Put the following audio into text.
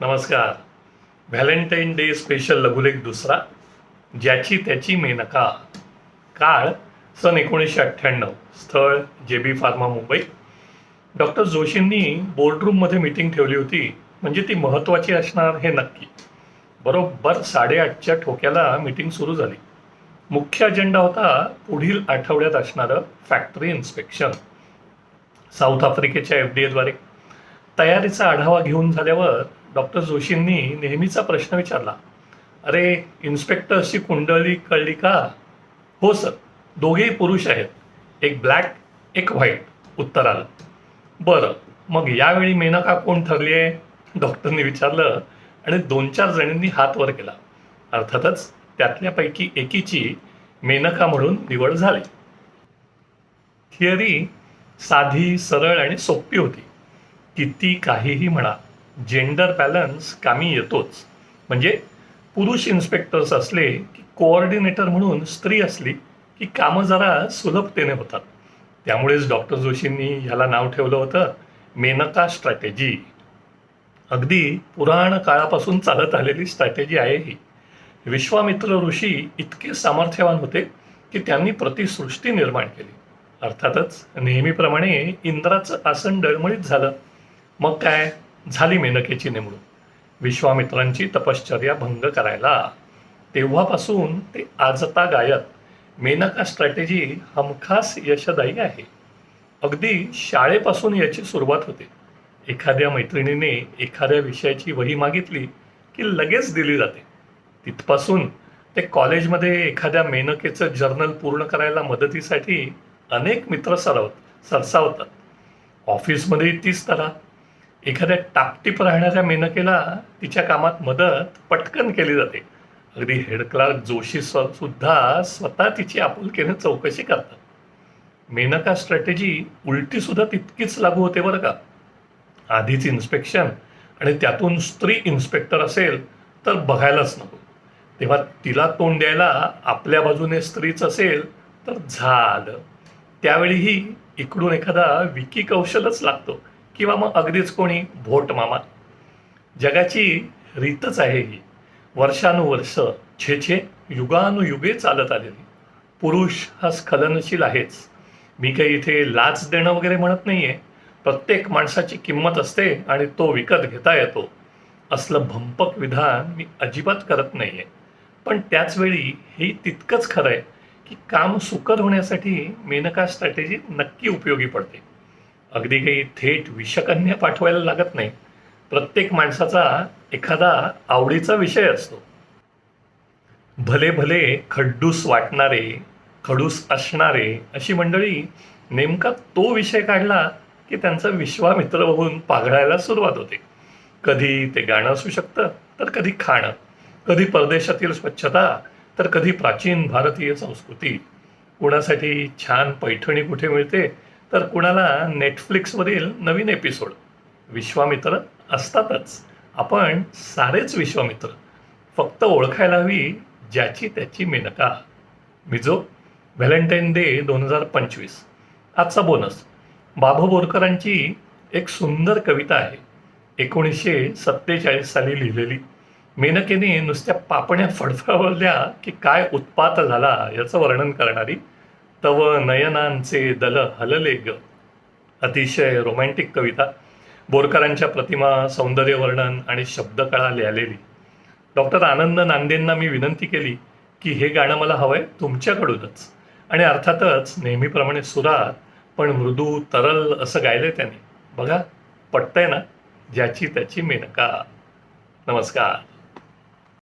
नमस्कार. Valentine day special लघुलेख दुसरा. ज्याची त्याची मेनका. काळ सन एकोणीसशे अठ्ठ्याण्णव. स्थळ J B pharma Mumbai. Doctor जोशींनी बोर्डरूममध्ये मीटिंग ठेवली होती. म्हणजे ती महत्त्वाची असणार हे नक्की. बरोबर साडेआठच्या ठोक्याला मीटिंग सुरू झाली. मुख्य अजेंडा होता पुढील आठवड्यात असणारं फॅक्टरी इन्स्पेक्शन साऊथ आफ्रिकेच्या एफ डी एद्वारे तयारीचा आढावा घेऊन झाल्यावर डॉक्टर जोशींनी नेहमीचा प्रश्न विचारला अरे इन्स्पेक्टरची कुंडली कळली का? हो सर. दोघेही पुरुष आहेत. एक ब्लॅक एक व्हाईट. उत्तर आलं. बरं. मग यावेळी मेनका कोण ठरली आहे डॉक्टरने विचारलं आणि दोन चार जणींनी हात वर केला. अर्थातच त्यातल्यापैकी एकीची मेनका म्हणून निवड झाली. थिअरी साधी सरळ आणि सोपी होती. किती काहीही म्हणा जेंडर बॅलन्स कामी येतोच. म्हणजे पुरुष इन्स्पेक्टर्स असले की कोऑर्डिनेटर म्हणून स्त्री असली की कामं जरा सुलभतेने होतात. त्यामुळेच डॉक्टर जोशींनी ह्याला नाव ठेवलं होतं मेनका स्ट्रॅटेजी अगदी पुराण काळापासून चालत आलेली स्ट्रॅटेजी आहे ही. विश्वामित्र ऋषी इतके सामर्थ्यवान होते की त्यांनी प्रतिसृष्टी निर्माण केली. अर्थातच नेहमीप्रमाणे इंद्राचं आसन डळमळीत झालं. मग काय? झाली मेनकेची नेमणूक. विश्वामित्रांची तपश्चर्या भंग करायला. तेव्हापासून ते आजता गायत मेनका स्ट्रॅटेजी हमखास यशदायी आहे. अगदी शाळेपासून याची सुरुवात होते. एखाद्या मैत्रिणीने एखाद्या विषयाची वही मागितली की लगेच दिली जाते. तिथपासून ते कॉलेजमध्ये एखाद्या मेनकेचं जर्नल पूर्ण करायला मदतीसाठी अनेक मित्र सरवत सरसावतात. ऑफिसमध्ये तीच तरा एखाद्या टापटीप राहणाऱ्या मेनकेला तिच्या कामात मदत पटकन केली जाते. अगदी हेड क्लार्क जोशी सुद्धा स्वतः तिची आपुलकीने चौकशी करतात. मेनका स्ट्रॅटेजी उलटी सुद्धा तितकीच लागू होते बरं का? आधीच इन्स्पेक्शन आणि त्यातून स्त्री इन्स्पेक्टर असेल तर बघायलाच नको. तेव्हा तिला तोंड द्यायला आपल्या बाजूने स्त्रीच असेल तर झालं. त्यावेळीही इकडून एखादा विकी कौशलच लागतो. किंवा मग अगदीच कोणी? भोट मामा. जगाची रीतच आहे ही. वर्षानुवर्ष छे छे युगानुयुगे चालत आलेली. पुरुष हा स्खलनशील आहेच. मी काही इथे लाच देणं वगैरे म्हणत नाहीये. प्रत्येक माणसाची किंमत असते आणि तो विकत घेता येतो. असलं भंपक विधान मी अजिबात करत नाहीये. पण त्याच वेळी हे तितकंच खरं आहे की काम सुकर होण्यासाठी मेनका स्ट्रॅटेजी नक्की उपयोगी पडते. अगदी काही थेट विषकन्या पाठवायला लागत नाही. प्रत्येक माणसाचा एखादा आवडीचा विषय असतो. भले भले खड्डूस वाटणारे खडूस असणारे अशी मंडळी नेमका तो विषय काढला की त्यांचा विश्वामित्र होऊन पाघळायला सुरुवात होते. कधी ते गाणं असू शकतं तर कधी खाणं. कधी परदेशातील स्वच्छता तर कधी प्राचीन भारतीय संस्कृती. कुणासाठी छान पैठणी कुठे मिळते तर कुणाला नेटफ्लिक्सवरील नवीन एपिसोड विश्वामित्र असतातच. आपण सारेच विश्वामित्र. फक्त ओळखायला हवी ज्याची त्याची मेनका. मिजो व्हॅलेंटाईन डे दोन हजार पंचवीस. आजचा बोनस. बाभ बोरकरांची एक सुंदर कविता आहे. एकोणीसशे सत्तेचाळीस साली लिहिलेली. मेनकेने नुसत्या पापण्या फडफडवल्या की काय उत्पात झाला याचं वर्णन करणारी तव नयनांचे दल हलले ग. अतिशय रोमॅन्टिक कविता. बोरकरांच्या प्रतिमा सौंदर्य वर्णन आणि शब्दकळा लिहिलेली. डॉक्टर आनंद नांदेंना मी विनंती केली की हे गाणं मला हवंय तुमच्याकडूनच. आणि अर्थातच नेहमीप्रमाणे सुरात पण मृदू तरल असं गायलंय त्याने. बघा पटतंय ना? ज्याची त्याची मेनका. नमस्कार.